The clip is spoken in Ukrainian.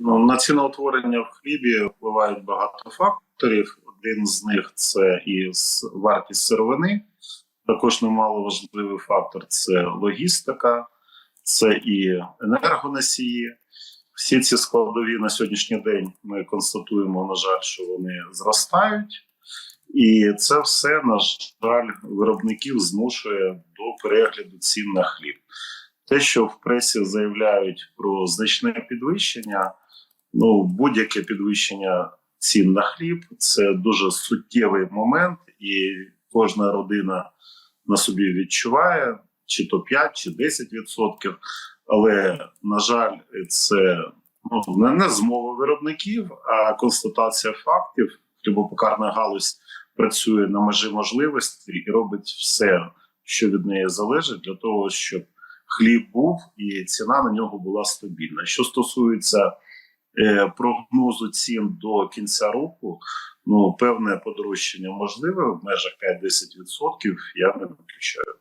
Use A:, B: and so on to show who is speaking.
A: Ну, на ціноутворення в хлібі впливають багато факторів. Один з них це і вартість сировини. Також немало важливий фактор це логістика, це і енергоносії. Всі ці складові на сьогоднішній день ми констатуємо, на жаль, що вони зростають. І це все, на жаль, виробників змушує до перегляду цін на хліб. Те, що в пресі заявляють про значне підвищення, ну будь-яке підвищення цін на хліб це дуже суттєвий момент, і кожна родина на собі відчуває чи то 5, чи 10 відсотків. Але на жаль, це ну не, змова виробників, а констатація фактів. Хлібопекарна галузь працює на межі можливості і робить все, що від неї залежить, для того, щоб хліб був і ціна на нього була стабільна. Що стосується е, прогнозу цін до кінця року, ну певне подорожчання можливе в межах 5-10%, я не виключаю.